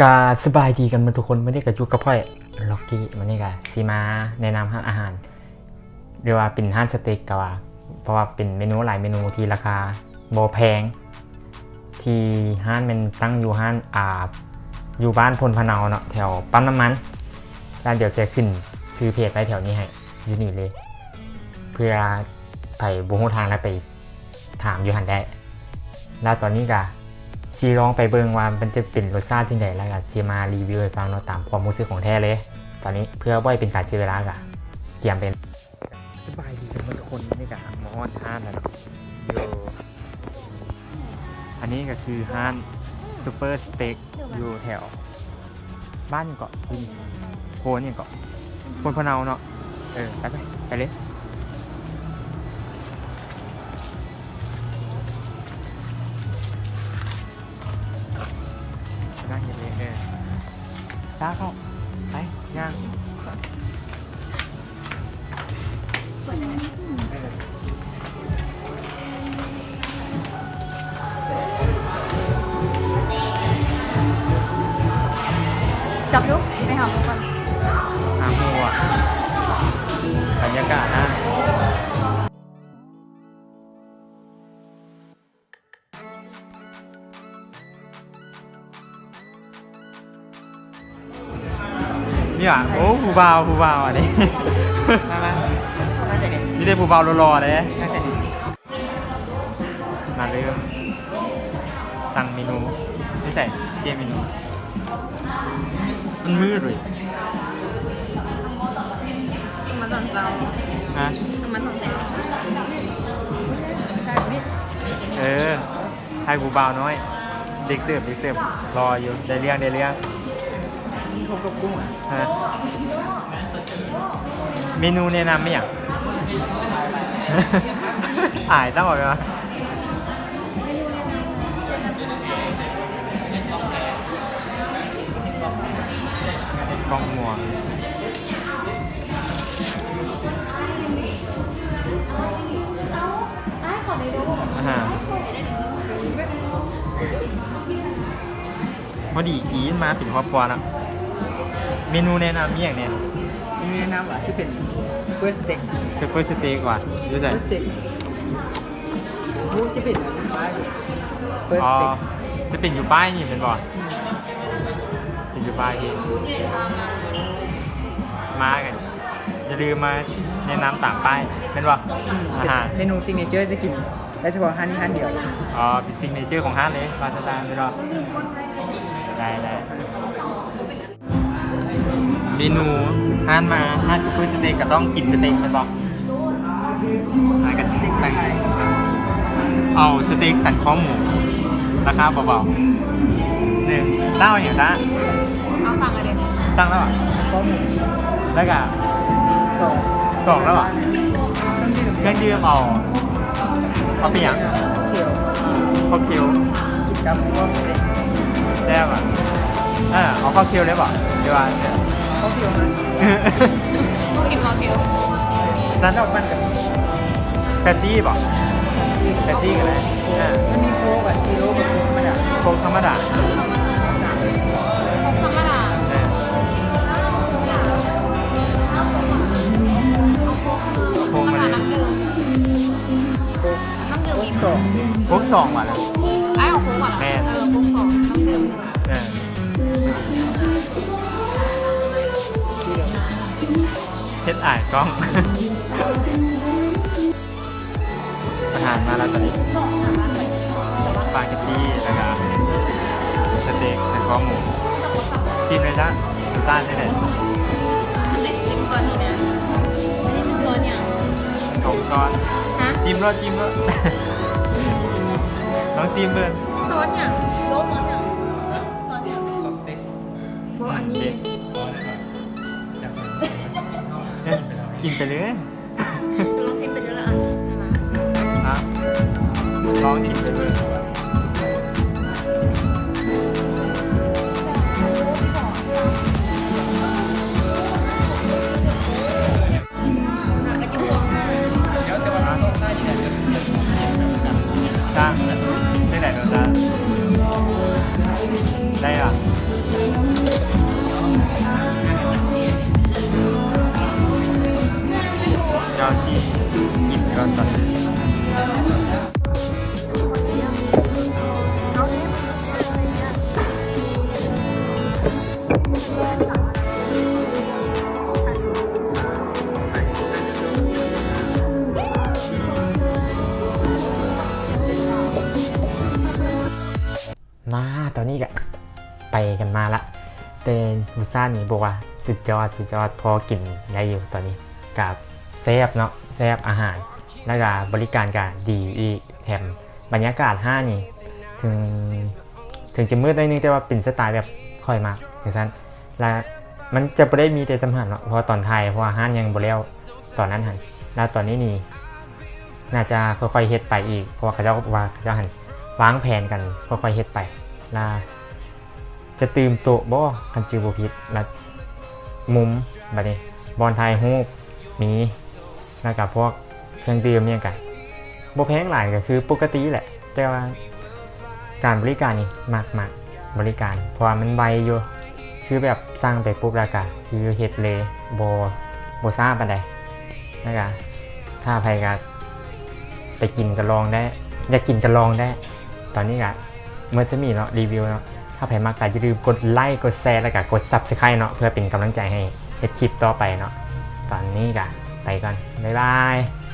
กาสบายดีกันมาทุกคนไม่ได้กับจุกกับพ่อยล็อกกี้วันนี้กะซีมาแนะนำห้านอาหารเรียกว่าเป็นห้านสเต็กกว่า เพราะว่าเป็นเมนูหลายเมนูที่ราคาโบแพง ที่ห้านมันตั้งอยู่ห้านอาบอยู่บ้านพลพะเนาเนาะแถวปั๊มน้ำมันแล้วเดี๋ยวจะขึ้นซื้อเพจไว้แถวนี้ให้อยู่นี่เลย เพื่อไปบุกทางแล้วไปถามอยู่หันได้ แล้วตอนนี้กะ ซีลองไปเบิ่งว่ามันจะเป็นรสชาติที่ไหนแล้วก็ซีมารีวิวให้ฟังเราะตามความรู้สึกของแท้เลย ตอนนี้เพื่อบ่อยเป็นการเสียเวลากะเกียมเป็นสบายดีกันทุกคนนี่กะมอดห้านแล้วเนาะโยอันนี้ก็คือห้านซูเปอร์สเต็กอยู่แถว บ้านเกาะพินโพนเนี่ยเกาะโพนพะเนาเนาะเออไปไปไปเลย จ้าเข้าไปย่างเออจับ นหาหมูอะบรรยากาศนะนี่อะโอ้ผู้บ่าวผู้บ่าวอะนี่มามาน่าจะดีนี่ได้ผู้บ่าวรอๆเลยน่าจะดีมาเริ่มสั่งเมนูไม่ใส่เจเมนูมันมืดเลยกินมาตอนเช้าฮะทำมาตอนเช้าเออให้กูเบาน้อย เด็กเสิร์ฟเด็กเสิร์ฟรออยู่ได้เรื่องได้เรื่อง พวกกับกุ้งอะฮะเมนูแนะนำไม่อย่างอ่ายต้องบอกเลยว่ากล้องมัวอาหารพอดีกีนมาเป็นครอบครัวแล้ว มนูแนะนำมีอย่างเนี้ยมีแนะนำอะที่เป็นสเปอร์สเต็กซูเปอร์สเต็กว่ะดูสใส่เปอร์สเต็กรู้ที่เป็นอะไรสเปอร์อ๋สอเต็กจะเป็นอยู่ป้ายนี่เป็นบ่เป็นอยู่ป้ายที่มากันอย่าลืมมาแนะนำต่างป้ายเป็นบ่อาหารเมนูซิงเกิลเจอร์จะกินได้เฉพาะห้านนี้ห้านเดียว อ๋อ เป็นซิงเนเจอร์ของห้างเลยปาสตาเป็นบ่ได้ได้เม นูห้านมาห้านซูเปอร์สเต็กก็ต้องกินสเต็กเป็นบ่หากันสเต็กไปเอาสเต็กสันคอหมูราคาเบาๆหนึ่งเต้าอย่างละเอาสั่งอะไรเนี่ยสั่งแล้วอะข้อหมูแล้วก็สองสองแล้วอะเครื่องดื่มเครื่องดื่มเอาเอาไปอย่างเขียวข้าวเคียวกินกับพวกสเต็กแซ่บอะเออเอาข้าวเคียวเลยป่ะเดี๋ยวว่า เนี่ยข้าวเขียวนะลูกกินรอเกียวนั่นชอบมันกับแพซี่ป่ะแพซี่กันเลยเออมันมีโค้กอะซีโร่กับโค้กธรรมดาโค้กธรรมดา ช็ดอ่านกล้อง อาหารมาแล้วตอนนี้สปาเกตตี้แล้วก็สเต็กแต่ข้อหมูจิ้มเลยจ้ะน้ำตาลได้เลยอันไหนจิ้มก่อนนี่นะอันนี้มันโซนอย่างสองก้อนฮะจิ้มรสจิ้มรสน้องจิ้มเลยโซนอย่างโลโซนอย่างโซนอย่างซอสสเต็กโบอันนี้ กินไปเลยลองซิมเป็นเรื่องละอันนะครับลองกินไปเลย ก่อนตอนนี้มาตอนนี้ก็ไปกันมาละแต่บุซ่านี่บอกว่าสุดยอดสุดยอดพอกินได้อยู่ตอนนี้กับเซฟเนาะเซฟอาหาร แล้วก็บริการก็ดีอีกแถมบรรยากาศห้านี่ ถึงถึงจะมืดได้นึงแต่ว่าเป็นสไตล์แบบค่อยมากอย่างนั้นและมันจะไม่ได้มีแต่สัมผัสเนาะพราะตอนไทยเพราะว่าห้างยังบ่แล้วตอนนั้นหันแล้วตอนนี้นี่น่าจะค่อยๆเฮ็ดไปอีก เพราะว่าเขาเจะว่าเขาเจะหันวางแผนกันค่อยๆเฮ็ดไปแล้วจะตื่มโต๊ะบ่คันจือบ่ผิดแล้วมุมแบัดนี้บอลไทยฮูกมีแล้วก็พวก เครื่องดื่มเนี่ยกันบ่แพงหลายก็คือปกติแหละ แต่ว่าการบริการนี่มากมากบริการ เพราะว่ามันไวอยู่คือแบบสร้างไปปุ๊บแล้วก็คือเฮ็ดเลยบ่บ่ซ่าปานใดนะคะถ้าใครก็ไปกินก็ลองได้ อยากกินก็ลองได้ ตอนนี้ก็เมื่อจะมีเนาะรีวิวเนาะถ้าใครมากก็อย่าลืมกดไลค์กดแชร์แล้วก็กด Subscribe เนาะเพื่อเป็นกำลังใจให้เฮ็ดคลิปต่อไปเนาะตอนนี้ก็ไปก่อนบ๊ายบาย